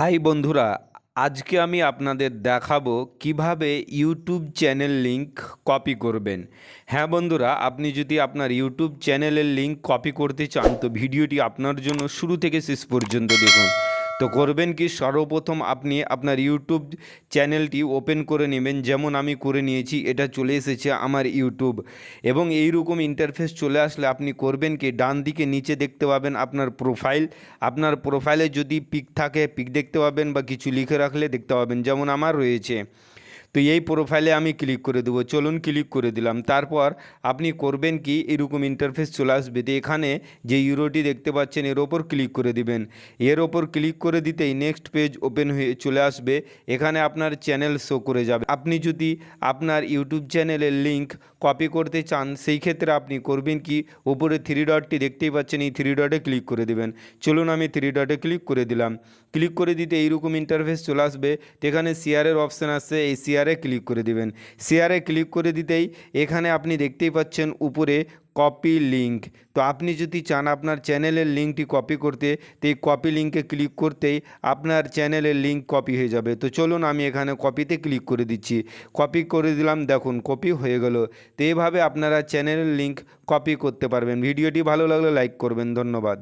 High বন্ধুরা, আজকে আমি আপনাদের দেখাবো কীভাবে ইউটিউব চ্যানেল লিংক কপি করবেন। হ্যাঁ বন্ধুরা, আপনি যদি আপনার ইউটিউব চ্যানেলের লিংক কপি করতে চান, তো ভিডিওটি আপনার জন্য শুরু থেকে শেষ পর্যন্ত দেখুন। তো করবেন কি? সর্বপ্রথম আপনি আপনার ইউটিউব চ্যানেলটি ওপেন করে নেবেন। যেমন আমি করে নিয়েছি, এটা চলে এসেছে আমার ইউটিউব এবং এইরকম ইন্টারফেস চলে আসলে আপনি করবেন কি? ডান দিকে নিচে দেখতে পাবেন আপনার প্রোফাইল আপনার প্রোফাইলে যদি পিক থাকে পিক দেখতে পাবেন বা কিছু লিখে রাখলে দেখতে পাবেন। যেমন আমার রয়েছে। তো এই প্রোফাইলে আমি ক্লিক করে দেবো। চলুন ক্লিক করে দিলাম। তারপর আপনি করবেন কি? এরকম ইন্টারফেস চলে আসবে। তো এখানে যে ইউরোটি দেখতে পাচ্ছেন, এর ওপর ক্লিক করে দিবেন। এর ওপর ক্লিক করে দিতেই নেক্সট পেজ ওপেন হয়ে চলে আসবে। এখানে আপনার চ্যানেল শো করে যাবে। আপনি যদি আপনার ইউটিউব চ্যানেলের লিঙ্ক কপি করতে চান, সেই ক্ষেত্রে আপনি করবেন কি? ওপরে থ্রি ডটটি দেখতেই পাচ্ছেন, এই থ্রি ডটে ক্লিক করে দেবেন। চলুন আমি থ্রি ডটে ক্লিক করে দিলাম। ক্লিক করে দিতে এইরকম ইন্টারফেস চলে আসবে। তো এখানে শেয়ারের অপশান আসছে এই শেয়ারে ক্লিক করে দিবেন। শেয়ারে ক্লিক করে দিতেই এখানে আপনি দেখতেই পাচ্ছেন উপরে কপি লিঙ্ক তো আপনি যদি চান আপনার চ্যানেলের লিঙ্কটি কপি করতে, তো এই কপি লিঙ্কে ক্লিক করতেই আপনার চ্যানেলের লিঙ্ক কপি হয়ে যাবে। তো চলুন আমি এখানে কপিতে ক্লিক করে দিচ্ছি। কপি করে দিলাম, দেখুন কপি হয়ে গেল। তো এইভাবে আপনারা চ্যানেলের লিঙ্ক কপি করতে পারবেন। ভিডিওটি ভালো লাগলে লাইক করবেন। ধন্যবাদ।